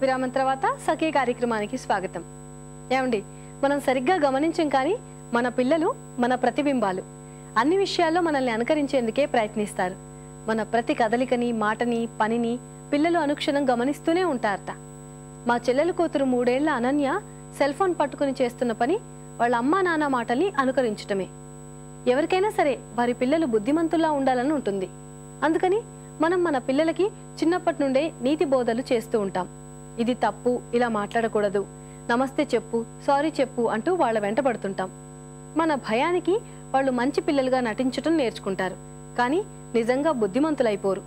విరామం తర్వాత సఖీ కార్యక్రమానికి స్వాగతం. ఏమండి మనం సరిగ్గా గమనించం కానీ మన పిల్లలు మన ప్రతిబింబాలు. అన్ని విషయాల్లో మనల్ని అనుకరించేందుకే ప్రయత్నిస్తారు. మన ప్రతి కదలికని మాటని పనిని పిల్లలు అనుక్షణం గమనిస్తూనే ఉంటారట. మా చెల్లెలు కూతురు మూడేళ్ళ అనన్య సెల్ ఫోన్ పట్టుకుని చేస్తున్న పని వాళ్ళ అమ్మా నాన్న మాటల్ని అనుకరించటమే. ఎవరికైనా సరే వారి పిల్లలు బుద్ధిమంతుల్లా ఉండాలని ఉంటుంది. అందుకని మనం మన పిల్లలకి చిన్నప్పటి నుండే నీతి బోధలు చేస్తూ ఉంటాం. ఇది తప్పు ఇలా మాట్లాడకూడదు. నమస్తే చెప్పు సారీ చెప్పు అంటూ వాళ్ళ వెంట పడుతుంటాం. మన భయానికి వాళ్ళు మంచి పిల్లలుగా నటించటం నేర్చుకుంటారు కానీ నిజంగా బుద్ధిమంతులైపోరు.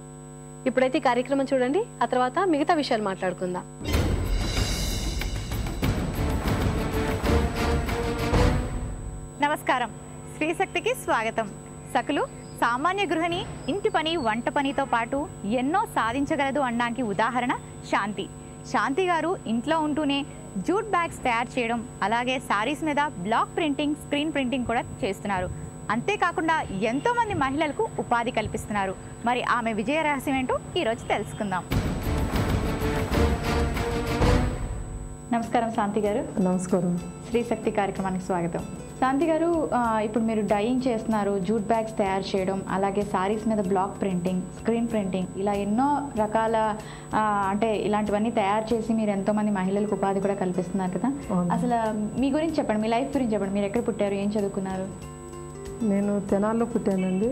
ఇప్పుడైతే కార్యక్రమం చూడండి ఆ తర్వాత మిగతా విషయాలు మాట్లాడుకుందాం. నమస్కారం. శ్రీశక్తికి స్వాగతం. సకులు సామాన్య గృహిణి ఇంటి పని వంట పనితో పాటు ఎన్నో సాధించగలదు అనడానికి ఉదాహరణ శాంతి. శాంతి గారు ఇంట్లో ఉంటూనే జూట్ బ్యాగ్స్ తయారు చేయడం అలాగే శారీస్ మీద బ్లాక్ ప్రింటింగ్ స్క్రీన్ ప్రింటింగ్ కూడా చేస్తున్నారు. అంతేకాకుండా ఎంతో మంది మహిళలకు ఉపాధి కల్పిస్తున్నారు. మరి ఆమె విజయ రహస్యం ఏంటో ఈరోజు తెలుసుకుందాం. నమస్కారం శాంతి గారు. నమస్కారం. స్త్రీశక్తి కార్యక్రమానికి స్వాగతం. శాంతి గారు ఇప్పుడు మీరు డైయింగ్ చేస్తున్నారు జూట్ బ్యాగ్స్ తయారు చేయడం అలాగే సారీస్ మీద బ్లాక్ ప్రింటింగ్ స్క్రీన్ ప్రింటింగ్ ఇలా ఎన్నో రకాల అంటే ఇలాంటివన్నీ తయారు చేసి మీరు ఎంతో మంది మహిళలకు ఉపాధి కూడా కల్పిస్తున్నారు కదా. అసలు మీ గురించి చెప్పండి మీ లైఫ్ గురించి చెప్పండి మీరు ఎక్కడ పుట్టారు ఏం చదువుకున్నారు? నేను తెనాల్లో పుట్టానండి.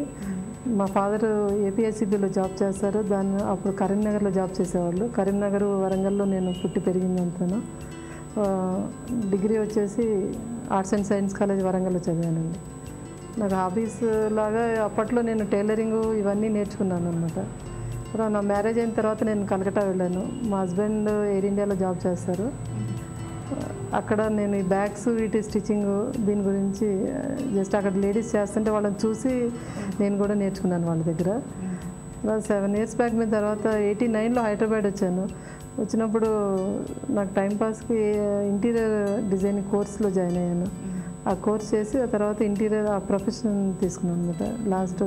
మా ఫాదర్ ఏపీఎస్సిబిలో జాబ్ చేస్తారు. దాన్ని అప్పుడు కరీంనగర్లో జాబ్ చేసేవాళ్ళు. కరీంనగర్ వరంగల్లో నేను పుట్టి పెరిగిందంతాను ఆ, డిగ్రీ వచ్చేసి ఆర్ట్స్ అండ్ సైన్స్ కాలేజ్ వరంగల్లో చదివానండి. నాకు హాబీస్ లాగా అప్పట్లో నేను టైలరింగ్ ఇవన్నీ నేర్చుకున్నాను అనమాట నా మ్యారేజ్ అయిన తర్వాత నేను కలకట్టా వెళ్ళాను. మా హస్బెండ్ ఎయిర్ ఇండియాలో జాబ్ చేస్తారు. అక్కడ నేను ఈ బ్యాగ్స్ వీటి స్టిచ్చింగ్ దీని గురించి జస్ట్ అక్కడ లేడీస్ చేస్తుంటే వాళ్ళని చూసి నేను కూడా నేర్చుకున్నాను వాళ్ళ దగ్గర. సెవెన్ ఇయర్స్ బ్యాక్ మీద తర్వాత ఎయిటీ నైన్లో హైదరాబాద్ వచ్చాను. వచ్చినప్పుడు నాకు టైంపాస్కి ఇంటీరియర్ డిజైనింగ్ కోర్స్లో జాయిన్ అయ్యాను. ఆ కోర్స్ చేసి ఆ తర్వాత ఇంటీరియర్ ఆ ప్రొఫెషన్ తీసుకున్నాను అనమాట లాస్ట్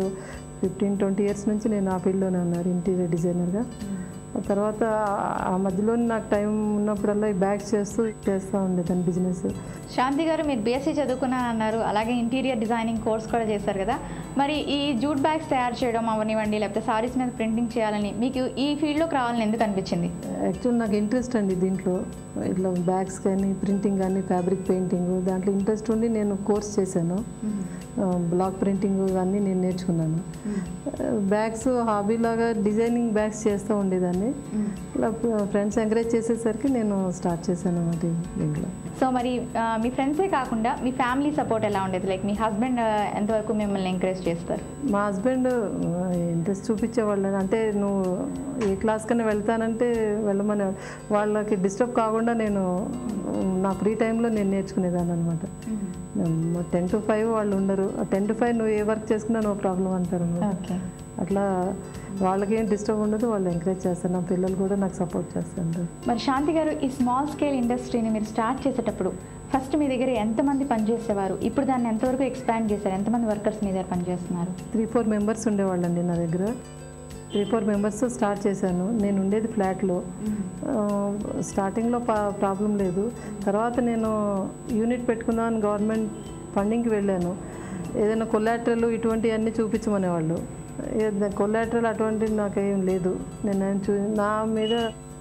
ఫిఫ్టీన్ ట్వంటీ ఇయర్స్ నుంచి నేను ఆ ఫీల్డ్లోనే ఉన్నారు ఇంటీరియర్ డిజైనర్గా. ఆ తర్వాత ఆ- ఆ మధ్యలో నాకు టైం ఉన్నప్పుడల్లా ఈ బ్యాగ్స్ చేస్తూ చేస్తూ ఉండేదాన్ని బిజినెస్. శాంతి గారు మీరు బీఎస్సీ చదువుకున్నాను అన్నారు అలాగే ఇంటీరియర్ డిజైనింగ్ కోర్స్ కూడా చేశారు కదా. మరి ఈ జూట్ బ్యాగ్స్ తయారు చేయడం అవనివ్వండి లేకపోతే సారీస్ మీద ప్రింటింగ్ చేయాలని మీకు ఈ ఫీల్డ్లోకి రావాలని ఎందుకు అనిపించింది? యాక్చువల్ నాకు ఇంట్రెస్ట్ అండి దీంట్లో. ఇట్లా బ్యాగ్స్ కానీ ప్రింటింగ్ కానీ ఫ్యాబ్రిక్ పెయింటింగ్ దాంట్లో ఇంట్రెస్ట్ ఉండి నేను కోర్స్ చేశాను. బ్లాక్ ప్రింటింగ్ అన్నీ నేను నేర్చుకున్నాను. బ్యాగ్స్ హాబీ లాగా డిజైనింగ్ బ్యాగ్స్ చేస్తూ ఉండేదాన్ని. ఇలా ఫ్రెండ్స్ ఎంకరేజ్ చేసేసరికి నేను స్టార్ట్ చేశాను అన్నమాట దీంట్లో. సో మరి మీ ఫ్రెండ్సే కాకుండా మీ ఫ్యామిలీ సపోర్ట్ ఎలా ఉండేది? లైక్ మీ హస్బెండ్ ఎంతవరకు మిమ్మల్ని ఎంకరేజ్ చేస్తారు. మా హస్బెండ్ ఇంట్రెస్ట్ చూపించేవాళ్ళు అంటే నువ్వు ఏ క్లాస్ కన్నా వెళ్తానంటే వెళ్ళమని. వాళ్ళకి డిస్టర్బ్ కాకుండా నేను నా ఫ్రీ టైంలో నేను నేర్చుకునేదాన్ని అనమాట టెన్ టు ఫైవ్ వాళ్ళు ఉండరు. టెన్ టు ఫైవ్ నువ్వు ఏ వర్క్ చేసుకున్నా నో ప్రాబ్లం అంటారు అట్లా వాళ్ళకి ఏం డిస్టర్బ్ ఉండదు వాళ్ళు ఎంకరేజ్ చేస్తారు. నా పిల్లలు కూడా నాకు సపోర్ట్ చేస్తారు. మరి శాంతి గారు ఈ స్మాల్ స్కేల్ ఇండస్ట్రీని మీరు స్టార్ట్ చేసేటప్పుడు ఫస్ట్ మీ దగ్గర ఎంతమంది పనిచేసేవారు? ఇప్పుడు దాన్ని ఎంతవరకు ఎక్స్పాండ్ చేశారు? ఎంతమంది వర్కర్స్ మీ దగ్గర పనిచేస్తున్నారు? త్రీ ఫోర్ మెంబర్స్ ఉండేవాళ్ళండి నా దగ్గర. త్రీ ఫోర్ మెంబర్స్ స్టార్ట్ చేశాను. నేను ఉండేది ఫ్లాట్లో స్టార్టింగ్లో ప్రాబ్లం లేదు. తర్వాత నేను యూనిట్ పెట్టుకుందామని గవర్నమెంట్ ఫండింగ్కి వెళ్ళాను. ఏదైనా కొలాటరల్ ఇటువంటివన్నీ చూపించమనేవాళ్ళు. కొలాటరల్ అటువంటిది నాకేం లేదు. నేను చూ నా మీద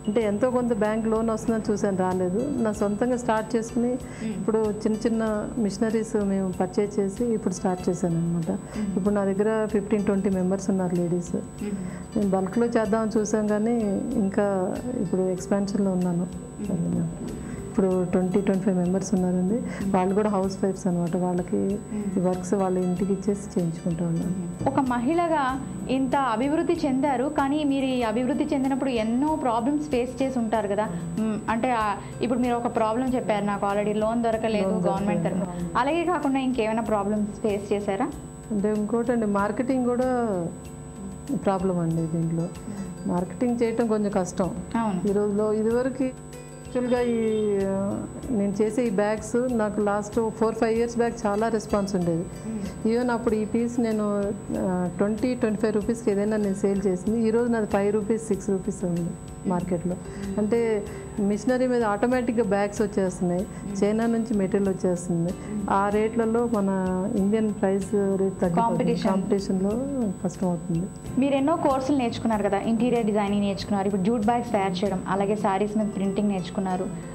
అంటే ఎంతో కొంత బ్యాంక్ లోన్ వస్తుందని చూసాను రాలేదు. నా సొంతంగా స్టార్ట్ చేసుకుని ఇప్పుడు చిన్న చిన్న మిషనరీస్ మేము పర్చేజ్ చేసి ఇప్పుడు స్టార్ట్ చేశాను అనమాట ఇప్పుడు నా దగ్గర ఫిఫ్టీన్ ట్వంటీ మెంబర్స్ ఉన్నారు లేడీస్ నేను బల్క్లో చేద్దామని చూసాం కానీ ఇంకా ఇప్పుడు ఎక్స్పాన్షన్లో ఉన్నాను. ఇప్పుడు ట్వంటీ ట్వంటీ ఫైవ్ మెంబర్స్ ఉన్నారండి. వాళ్ళు కూడా హౌస్ వైఫ్స్ అనమాట వాళ్ళకి వర్క్స్ వాళ్ళ ఇంటికి ఇచ్చేసి చేయించుకుంటూ ఉన్నాను ఒక మహిళగా ఇంత అభివృద్ధి చెందారు కానీ మీరు ఈ అభివృద్ధి చెందినప్పుడు ఎన్నో ప్రాబ్లమ్స్ ఫేస్ చేసి ఉంటారు కదా. అంటే ఇప్పుడు మీరు ఒక ప్రాబ్లం చెప్పారు నాకు ఆల్రెడీ లోన్ దొరకలేదు గవర్నమెంట్ తరఫున అలాగే కాకుండా ఇంకేమైనా ప్రాబ్లమ్స్ ఫేస్ చేశారా? అంటే ఇంకోటండి మార్కెటింగ్ కూడా ప్రాబ్లం అండి దీంట్లో. మార్కెటింగ్ చేయటం కొంచెం కష్టం. ఈ రోజులో ఇదివరకు యాక్చువల్గా ఈ ఆ, నేను చేసే ఈ బ్యాగ్స్ నాకు last four five years back చాలా రెస్పాన్స్ ఉండేది. ఈవెన్ అప్పుడు ఈ పీస్ నేను ట్వంటీ ట్వంటీ ఫైవ్ రూపీస్కి ఏదైనా నేను సేల్ చేసింది. ఈరోజు నాది ఫైవ్ రూపీస్ సిక్స్ రూపీస్ ఉంది మార్కెట్లో అంటే మిషనరీ మీద ఆటోమేటిక్గా బ్యాగ్స్ వచ్చేస్తున్నాయి. చైనా నుంచి మెటీరియల్ వచ్చేస్తుంది. ఆ రేట్లలో మన ఇండియన్ ప్రైస్ రేట్ తగ్గిపోతుంది. కాంపిటీషన్లో కష్టం అవుతుంది. మీరు ఎన్నో కోర్సులు నేర్చుకున్నారు కదా. ఇంటీరియర్ డిజైనింగ్ నేర్చుకున్నారు. ఇప్పుడు జూట్ బ్యాగ్స్ తయారు చేయడం అలాగే శారీస్ మీద ప్రింటింగ్ నేర్చుకున్నారు.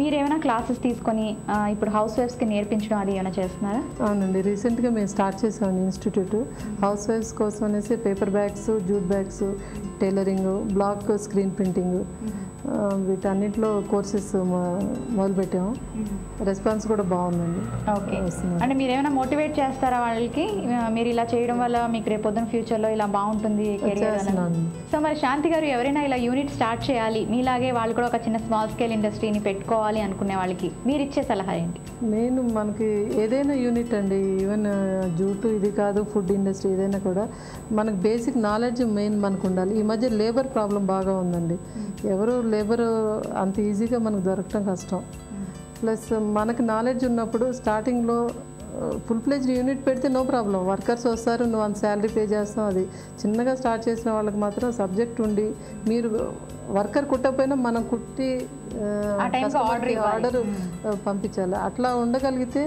మీరేమైనా క్లాసెస్ తీసుకొని ఇప్పుడు హౌస్ వైఫ్స్కి నేర్పించడం అది ఏమైనా చేస్తున్నారా? అవునండి. రీసెంట్గా మేము స్టార్ట్ చేసామండి ఇన్స్టిట్యూట్. హౌస్ వైఫ్స్ కోసం అనేసి paper bags jute bags tailoring block screen printing. వీటన్నిటిలో కోర్సెస్ మొదలుపెట్టాము. రెస్పాన్స్ కూడా బాగుందండి. ఓకే. అంటే మీరు ఏమైనా మోటివేట్ చేస్తారా వాళ్ళకి? మీరు ఇలా చేయడం వల్ల మీకు రేపు పొద్దున ఫ్యూచర్లో ఇలా బాగుంటుంది. సో మరి శాంతి గారు ఎవరైనా ఇలా యూనిట్ స్టార్ట్ చేయాలి మీలాగే వాళ్ళు కూడా ఒక చిన్న స్మాల్ స్కేల్ ఇండస్ట్రీని పెట్టుకోవాలి అనుకునే వాళ్ళకి మీరు ఇచ్చే సలహా ఏంటి? మెయిన్ మనకి ఏదైనా యూనిట్ అండి ఈవెన్ జూటు ఇది కాదు ఫుడ్ ఇండస్ట్రీ ఏదైనా కూడా మనకు బేసిక్ నాలెడ్జ్ మెయిన్ మనకు ఉండాలి. ఈ మధ్య లేబర్ ప్రాబ్లం బాగా ఉందండి. ఎవరు లేబర్ అంత ఈజీగా మనకు దొరకటం కష్టం. ప్లస్ మనకు నాలెడ్జ్ ఉన్నప్పుడు స్టార్టింగ్లో ఫుల్ ప్లేజ్ యూనిట్ పెడితే నో ప్రాబ్లం. వర్కర్స్ వస్తారు నువ్వు అంత శాలరీ పే చేస్తాం అది. చిన్నగా స్టార్ట్ చేసిన వాళ్ళకి మాత్రం సబ్జెక్ట్ ఉండి మీరు వర్కర్ కుట్టకపోయినా మనం కుట్టి ఆర్డర్ పంపించాలి. అట్లా ఉండగలిగితే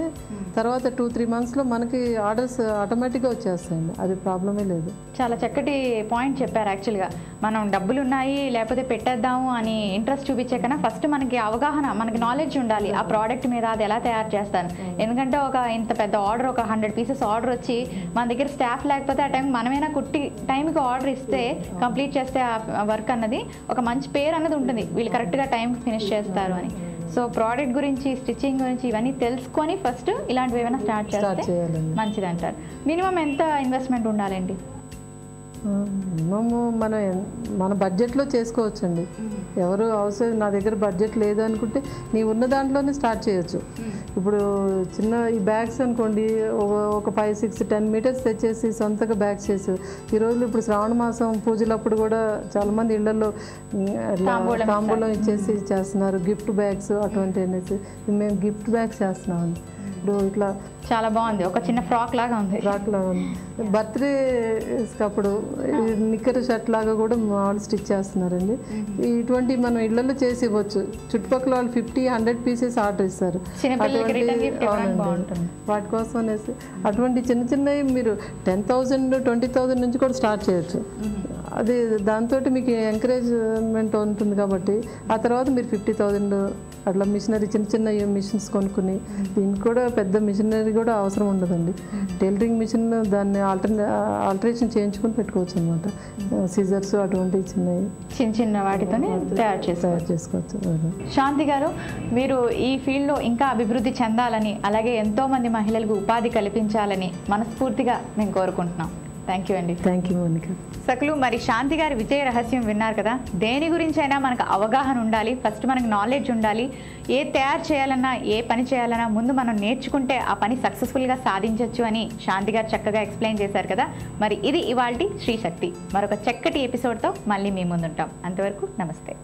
తర్వాత టూ త్రీ మంత్స్లో మనకి ఆర్డర్స్ ఆటోమేటిక్గా వచ్చేస్తాయండి. అది ప్రాబ్లమే లేదు. చాలా చక్కటి పాయింట్ చెప్పారు యాక్చువల్గా మనం డబ్బులు ఉన్నాయి లేకపోతే పెట్టేద్దాము అని ఇంట్రెస్ట్ చూపించే కన్నా ఫస్ట్ మనకి అవగాహన మనకి నాలెడ్జ్ ఉండాలి. ఆ ప్రోడక్ట్ మీద అది ఎలా తయారు చేస్తాను ఎందుకంటే ఒక ఇంత పెద్ద ఆర్డర్ ఒక హండ్రెడ్ పీసెస్ ఆర్డర్ వచ్చి మన దగ్గర స్టాఫ్ లేకపోతే ఆ టైం మనమైనా కుట్టి టైంకి ఆర్డర్ ఇస్తే కంప్లీట్ చేస్తే ఆ వర్క్ అన్నది ఒక మంచి పేరు అన్నది ఉంటుంది. వీళ్ళు కరెక్ట్గా టైంకి ఫినిష్ చేస్తారు అని. సో ప్రోడక్ట్ గురించి స్టిచ్చింగ్ గురించి ఇవన్నీ తెలుసుకొని ఫస్ట్ ఇలాంటివి ఏమైనా స్టార్ట్ చేస్తే మంచిది అంటారు మినిమం ఎంత ఇన్వెస్ట్మెంట్ ఉండాలండి? మినిమము మనం మన బడ్జెట్లో చేసుకోవచ్చండి. ఎవరు అవసరం నా దగ్గర బడ్జెట్ లేదు అనుకుంటే నీ ఉన్న దాంట్లోనే స్టార్ట్ చేయొచ్చు. ఇప్పుడు చిన్న ఈ బ్యాగ్స్ అనుకోండి ఒక- ఫైవ్ సిక్స్ టెన్ మీటర్స్ తెచ్చేసి సొంతగా బ్యాగ్స్ చేసి ఈ రోజులు ఇప్పుడు శ్రావణ మాసం పూజలప్పుడు కూడా చాలామంది ఇళ్ళలో తాంబూలం ఇచ్చేసి చేస్తున్నారు. గిఫ్ట్ బ్యాగ్స్ అటువంటి అనేసి. మేము గిఫ్ట్ బ్యాగ్స్ చేస్తున్నామండి. ఇప్పుడు ఇట్లా చాలా బాగుంది. ఒక చిన్న ఫ్రాక్ లాగా ఉంది. ఫ్రాక్లో బర్త్డే అప్పుడు నిక్కర్ షర్ట్ లాగా కూడా వాళ్ళు స్టిచ్ చేస్తున్నారండి. ఇటువంటి మనం ఇళ్ళలో చేసి ఇవ్వచ్చు. చుట్టుపక్కల వాళ్ళు ఫిఫ్టీ హండ్రెడ్ పీసెస్ ఆర్డర్ ఇస్తారు. వాటి కోసం అనేసి అటువంటి చిన్న చిన్నవి మీరు టెన్ థౌజండ్ ట్వంటీ థౌజండ్ నుంచి కూడా స్టార్ట్ చేయొచ్చు. అది దాంతో మీకు ఎంకరేజ్మెంట్ ఉంటుంది కాబట్టి ఆ తర్వాత మీరు ఫిఫ్టీ థౌజండ్ అట్లా మిషనరీ చిన్న చిన్న మిషన్స్ కొనుక్కుని దీనికి కూడా పెద్ద మిషనరీ కూడా అవసరం ఉండదండి. టైలరింగ్ మిషన్ దాన్ని ఆల్టర్నే ఆల్టరేషన్ చేయించుకొని పెట్టుకోవచ్చు అనమాట సిజర్స్ అటువంటివి చిన్నవి. చిన్న చిన్న వాటితోనే తయారు చేస్తారు తయారు చేసుకోవచ్చు. శాంతి గారు మీరు ఈ ఫీల్డ్లో ఇంకా అభివృద్ధి చెందాలని అలాగే ఎంతో మంది మహిళలకు ఉపాధి కల్పించాలని మనస్ఫూర్తిగా మేము కోరుకుంటున్నాం. థ్యాంక్ యూ అండి థ్యాంక్ యూ మోనిక సకులు మరి శాంతి గారి విజయ రహస్యం విన్నారు కదా? దేని గురించి అయినా మనకు అవగాహన ఉండాలి ఫస్ట్ మనకు నాలెడ్జ్ ఉండాలి. ఏ తయారు చేయాలన్నా ఏ పని చేయాలన్నా ముందు మనం నేర్చుకుంటే ఆ పని సక్సెస్ఫుల్గా సాధించవచ్చు అని శాంతి గారు చక్కగా ఎక్స్ప్లెయిన్ చేశారు కదా? మరి ఇది ఇవాల్టి శ్రీ శక్తి. మరొక చక్కటి ఎపిసోడ్తో మళ్ళీ మీ ముందుంటాం. అంతవరకు నమస్తే.